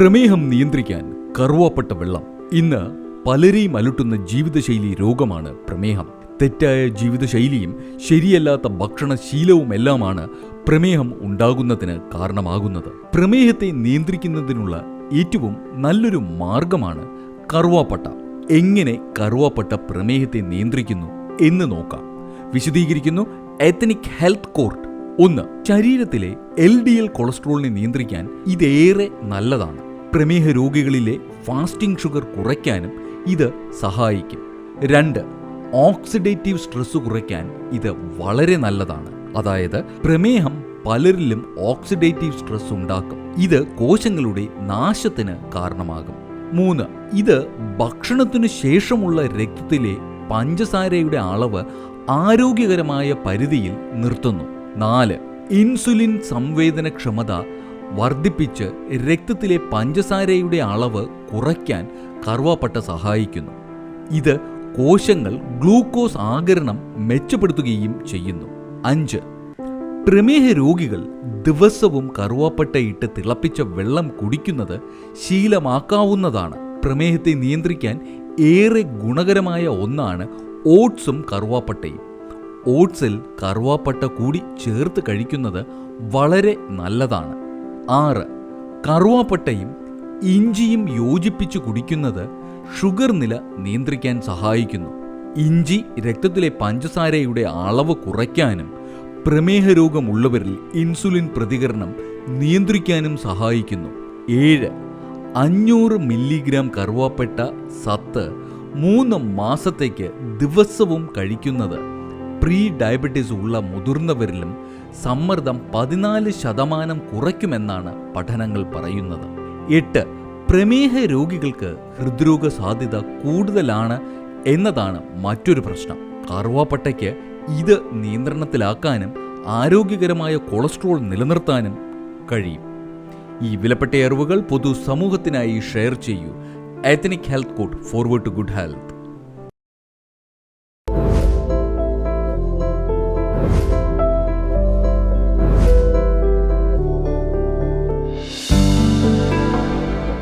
പ്രമേഹം നിയന്ത്രിക്കാൻ കറുവാപ്പട്ട വെള്ളം. ഇന്ന് പലരെയും അലട്ടുന്ന ജീവിതശൈലി രോഗമാണ് പ്രമേഹം. തെറ്റായ ജീവിതശൈലിയും ശരിയല്ലാത്ത ഭക്ഷണശീലവും എല്ലാമാണ് പ്രമേഹം ഉണ്ടാകുന്നതിന് കാരണമാകുന്നത്. പ്രമേഹത്തെ നിയന്ത്രിക്കുന്നതിനുള്ള ഏറ്റവും നല്ലൊരു മാർഗമാണ് കറുവാപ്പട്ട. എങ്ങനെ കറുവാപ്പട്ട പ്രമേഹത്തെ നിയന്ത്രിക്കുന്നു എന്ന് നോക്കാം. വിശദീകരിക്കുന്നു എത്തനിക് ഹെൽത്ത് കോർട്ട് ഒന്ന് ശരീരത്തിലെ എൽ ഡി എൽ കൊളസ്ട്രോളിനെ നിയന്ത്രിക്കാൻ ഇതേറെ നല്ലതാണ്. പ്രമേഹ രോഗികളിലെ ഫാസ്റ്റിംഗ് ഷുഗർ കുറയ്ക്കാനും ഇത് സഹായിക്കും. രണ്ട് ഓക്സിഡേറ്റീവ് സ്ട്രെസ് കുറയ്ക്കാൻ ഇത് വളരെ നല്ലതാണ്. അതായത് പ്രമേഹം പലരിലും ഓക്സിഡേറ്റീവ് സ്ട്രെസ് ഉണ്ടാക്കും. ഇത് കോശങ്ങളുടെ നാശത്തിന് കാരണമാകും. മൂന്ന് ഇത് ഭക്ഷണത്തിനു ശേഷമുള്ള രക്തത്തിലെ പഞ്ചസാരയുടെ അളവ് ആരോഗ്യകരമായ പരിധിയിൽ നിർത്തുന്നു. നാല് ഇൻസുലിൻ സംവേദനക്ഷമത വർദ്ധിപ്പിച്ച് രക്തത്തിലെ പഞ്ചസാരയുടെ അളവ് കുറയ്ക്കാൻ കറുവാപ്പട്ട സഹായിക്കുന്നു. ഇത് കോശങ്ങൾ ഗ്ലൂക്കോസ് ആകരണം മെച്ചപ്പെടുത്തുകയും ചെയ്യുന്നു. അഞ്ച് പ്രമേഹ രോഗികൾ ദിവസവും കറുവാപ്പട്ടയിട്ട് തിളപ്പിച്ച വെള്ളം കുടിക്കുന്നത് ശീലമാക്കാവുന്നതാണ്. പ്രമേഹത്തെ നിയന്ത്രിക്കാൻ ഏറെ ഗുണകരമായ ഒന്നാണ് ഓട്സും കറുവാപ്പട്ടയും. ഓട്സിൽ കറുവാപ്പട്ട കൂടി ചേർത്ത് കഴിക്കുന്നത് വളരെ നല്ലതാണ്. ആറ്. കറുവാപ്പട്ടയും ഇഞ്ചിയും യോജിപ്പിച്ച് കുടിക്കുന്നത് ഷുഗർ നില നിയന്ത്രിക്കാൻ സഹായിക്കുന്നു. ഇഞ്ചി രക്തത്തിലെ പഞ്ചസാരയുടെ അളവ് കുറയ്ക്കാനും പ്രമേഹ രോഗമുള്ളവരിൽ ഇൻസുലിൻ പ്രതികരണം നിയന്ത്രിക്കാനും സഹായിക്കുന്നു. ഏഴ്. അഞ്ഞൂറ് മില്ലിഗ്രാം കറുവാപ്പട്ട സത്ത് മൂന്ന് മാസത്തേക്ക് ദിവസവും കഴിക്കുന്നത് പ്രീ ഡയബറ്റീസ് ഉള്ള മുതിർന്നവരിലും സമ്മർദ്ദം പതിനാല് ശതമാനം കുറയ്ക്കുമെന്നാണ് പഠനങ്ങൾ പറയുന്നത്. എട്ട് പ്രമേഹ രോഗികൾക്ക് ഹൃദ്രോഗ സാധ്യത കൂടുതലാണ് എന്നതാണ് മറ്റൊരു പ്രശ്നം. കറുവാപ്പട്ടയ്ക്ക് ഇത് നിയന്ത്രണത്തിലാക്കാനും ആരോഗ്യകരമായ കൊളസ്ട്രോൾ നിലനിർത്താനും കഴിയും. ഈ വിലപ്പെട്ട അറിവുകൾ പൊതു സമൂഹത്തിനായി ഷെയർ ചെയ്യൂ. Ethnic health code forward to good health